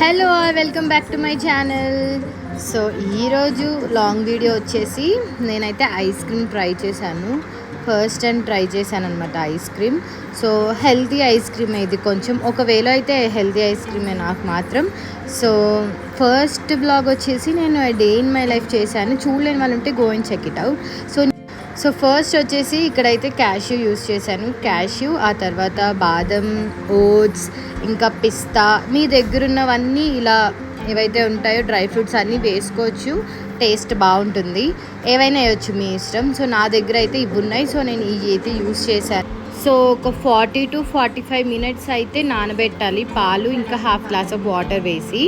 Hello welcome back to my channel so ఈరోజు long video వచ్చేసి నేనైతే ఐస్ క్రీమ్ ట్రై చేశాను. ఫస్ట్ టైం ట్రై చేశాను అనమాట ice cream so healthy ice cream ఇది కొంచెం ఒకవేళ అయితే హెల్తీ ఐస్ క్రీమే నాకు మాత్రం. సో ఫస్ట్ బ్లాగ్ వచ్చేసి నేను డే ఇన్ మై లైఫ్ చేశాను. చూడలేని వాళ్ళు ఉంటే going check it out so so first వచ్చేసి ఇక్కడైతే క్యాష్యూ యూస్ చేశాను. క్యాష్యూ ఆ తర్వాత బాదం ఓట్స్ ఇంకా పిస్తా మీ దగ్గర ఉన్నవన్నీ ఇలా ఏవైతే ఉంటాయో డ్రై ఫ్రూట్స్ అన్నీ వేసుకోవచ్చు. టేస్ట్ బాగుంటుంది. ఏవైనా వేయచ్చు మీ ఇష్టం. సో నా దగ్గర అయితే ఇవి ఉన్నాయి. సో నేను ఇవి అయితే యూస్ చేశాను. సో ఒక forty to forty five minutes అయితే నానబెట్టాలి. పాలు ఇంకా హాఫ్ గ్లాస్ ఆఫ్ వాటర్ వేసి.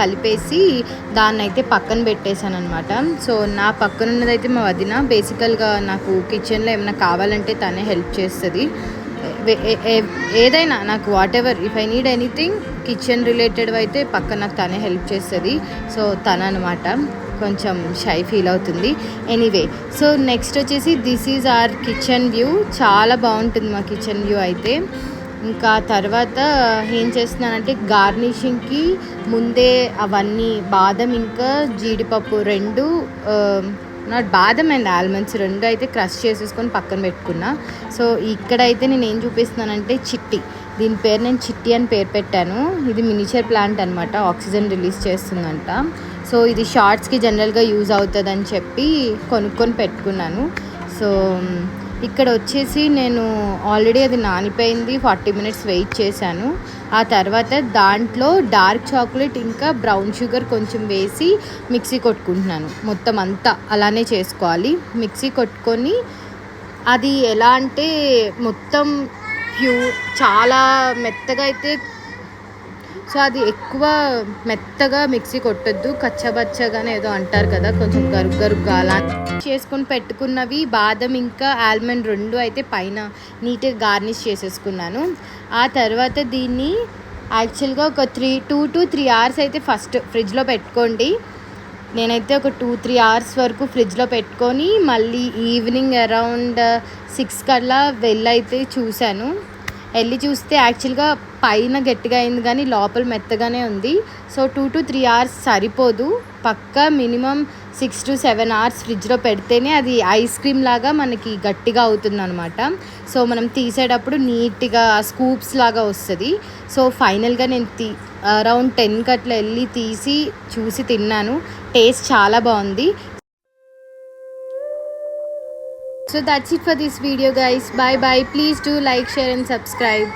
కలిపేసి దాన్ని అయితే పక్కన పెట్టేశాను అనమాట సో నా పక్కన ఉన్నదైతే మా వదిన. బేసికల్గా నాకు కిచెన్లో ఏమైనా కావాలంటే తనే హెల్ప్ చేస్తుంది. ఏదైనా నాకు whatever if I need anything kitchen related అయితే పక్కన నాకు తనే హెల్ప్ చేస్తుంది. సో తన అనమాట కొంచెం షై ఫీల్ అవుతుంది. ఎనీవే సో నెక్స్ట్ వచ్చేసి this is our kitchen view. చాలా బాగుంటుంది మా కిచెన్ వ్యూ అయితే. ఇంకా తర్వాత ఏం చేస్తున్నానంటే గార్నిషింగ్కి ముందే అవన్నీ బాదం ఇంకా జీడిపప్పు రెండు నాట్ బాదం అండ్ ఆల్మండ్స్ రెండు అయితే క్రష్ చేసేసుకొని పక్కన పెట్టుకున్నా. సో ఇక్కడైతే నేను ఏం చూపిస్తున్నానంటే చిట్టి. దీని పేరు నేను చిట్టి అని పేరు పెట్టాను. ఇది మినిచర్ ప్లాంట్ అనమాట ఆక్సిజన్ రిలీజ్ చేస్తుందంట. సో ఇది షార్ట్స్కి జనరల్గా యూజ్ అవుతుందని చెప్పి కొనుక్కొని పెట్టుకున్నాను. సో ఇక్కడ వచ్చేసి నేను ఆల్రెడీ అది నానిపోయింది ఫార్టీ మినిట్స్ వెయిట్ చేశాను. ఆ తర్వాత దాంట్లో డార్క్ చాక్లెట్ ఇంకా బ్రౌన్ షుగర్ కొంచెం వేసి మిక్సీ కొట్టుకుంటున్నాను. మొత్తం అంతా అలానే చేసుకోవాలి. మిక్సీ కొట్టుకొని అది ఎలా అంటే మొత్తం ప్యూ చాలా మెత్తగా అయితే సో అది ఎక్కువ మెత్తగా మిక్సీ కొట్టొద్దు కచ్చబచ్చగానే ఏదో అంటారు కదా కొంచెం గరుగ్ గరుగ్గా అలా. చేసుకొని పెట్టుకున్నవి బాదం ఇంకా ఆల్మండ్ రెండు అయితే పైన నీట్గా గార్నిష్ చేసేసుకున్నాను. ఆ తర్వాత దీన్ని యాక్చువల్గా ఒక three two to three hours అయితే ఫస్ట్ ఫ్రిడ్జ్లో పెట్టుకోండి. నేనైతే ఒక టూ త్రీ అవర్స్ వరకు ఫ్రిడ్జ్లో పెట్టుకొని మళ్ళీ ఈవినింగ్ అరౌండ్ సిక్స్ కల్లా వెళ్ళైతే చూశాను. వెళ్ళి చూస్తే యాక్చువల్గా పైన గట్టిగా అయింది కానీ లోపల మెత్తగానే ఉంది. So two to three hours సరిపోదు. పక్కా minimum six to seven hours ఫ్రిడ్జ్లో పెడితేనే అది ఐస్ క్రీమ్ లాగా మనకి గట్టిగా అవుతుంది అనమాట సో మనం తీసేటప్పుడు నీట్గా స్కూప్స్ లాగా వస్తుంది. సో ఫైనల్గా నేను తీ అరౌండ్ టెన్కి అట్లా వెళ్ళి తీసి చూసి తిన్నాను. టేస్ట్ చాలా బాగుంది. So that's it for this video guys bye bye please do like share and subscribe